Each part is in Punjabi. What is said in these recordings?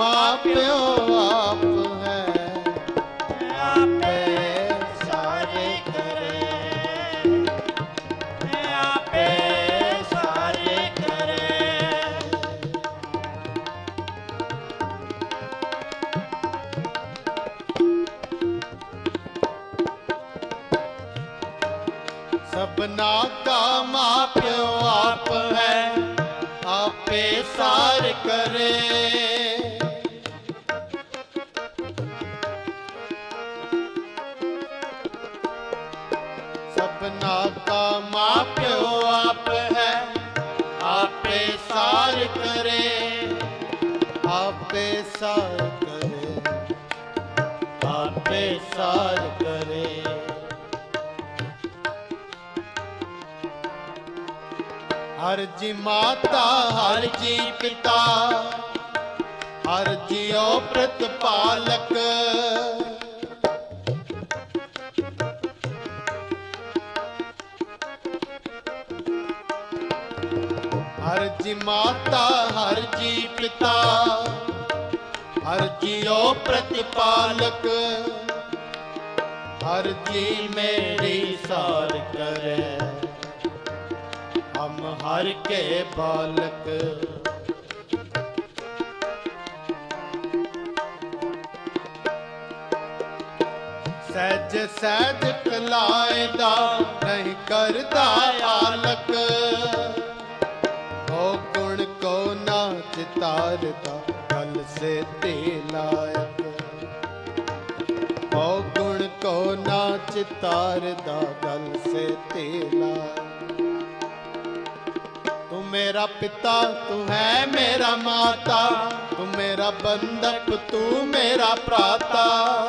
ਮਾਂ ਪਿਓ ਆਪ ਹੈ। ਆਪੇ ਸਾਰੇ ਕਰੇ। ਆਪੇ ਸਾਰੇ ਕਰੇ। ਸਭਨਾ ਕਾ ਮਾਂ ਪਿਓ ਆਪ ਹੈ। ਆਪੇ ਸਾਰ ਕਰੇ। ਆਪਣਾ ਕਾ ਮਾਂ ਪਿਓ ਆਪ ਹੈ, ਆਪੇ ਸਾਰ ਕਰੇ, ਆਪੇ ਸਾਰ ਕਰੇ, ਆਪੇ ਸਾਰ ਕਰੇ। ਹਰ ਜੀ ਮਾਤਾ, ਹਰ ਜੀ ਪਿਤਾ, ਹਰ ਜੀਓ ਪ੍ਰਤਪਾਲਕ। ਹਰ ਜੀ ਮਾਤਾ, ਹਰ ਜੀ ਪਿਤਾ, ਹਰ ਜੀਓ ਪ੍ਰਤਪਾਲਕ, ਹਰ ਜੀ ਮੇਰੀ ਸਾਰ ਕਰੇ। ਹਮ ਹਰ ਕੇ ਬਾਲਕ। ਸਹਿਜ ਸਹਿਜ ਕਲਾਇਦਾ ਨਹੀਂ ਤੇ ਲਾਇਕ। ਹੋ ਗੁਣ ਕੋ ਨਾ ਚਿਤਾਰਦਾ ਕਲ ਸੇ ਤੇ ਲਾਇਕ। ਤੂੰ ਮੇਰਾ ਪਿਤਾ, ਤੂੰ ਹੈ ਮੇਰਾ ਮਾਤਾ। ਤੂੰ ਮੇਰਾ ਬੰਧਪ ਤੂੰ ਮੇਰਾ ਭਰਾਤਾ।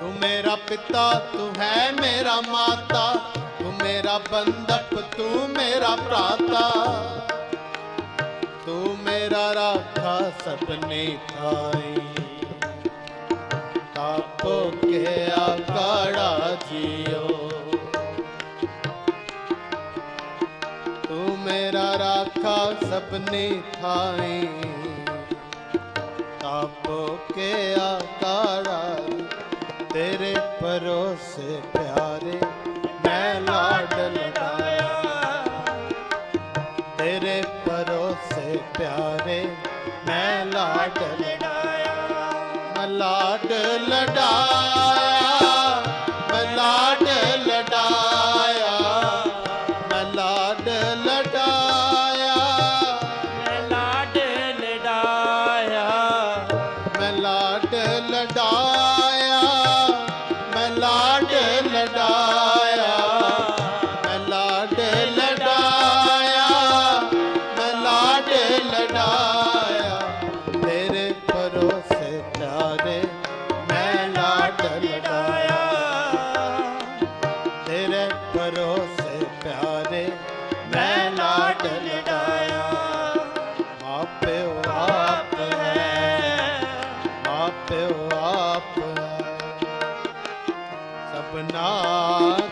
ਤੂੰ ਮੇਰਾ ਪਿਤਾ, ਤੂੰ ਹੈ ਮੇਰਾ ਮਾਤਾ। ਤੂੰ ਮੇਰਾ ਬੰਧਪ ਤੂੰ ਮੇਰਾ ਭਰਾਤਾ ਤੂੰ ਮੇਰਾ ਰਾਖਾ ਸਪਨੇ ਥਾਈ ਤਾਪੋ ਕੇ ਆਕਾੜਾ ਜੀਓ ਤੂੰ ਮੇਰਾ ਰਾਖਾ ਸਪਨੇ ਥਾਈ ਤਾਪੋ ਕੇ ਆਕਾੜਾ ਤੇਰੇ ਪਰੋਸੇ ਤੇਰੇ ਪਰੋਸੇ ਪਿਆਰੇ ਮੈਂ ਲਾਡ ਲਗਾਇਆ ਮੈਂ ਲਾਡ ਲਡਾਇਆ अपना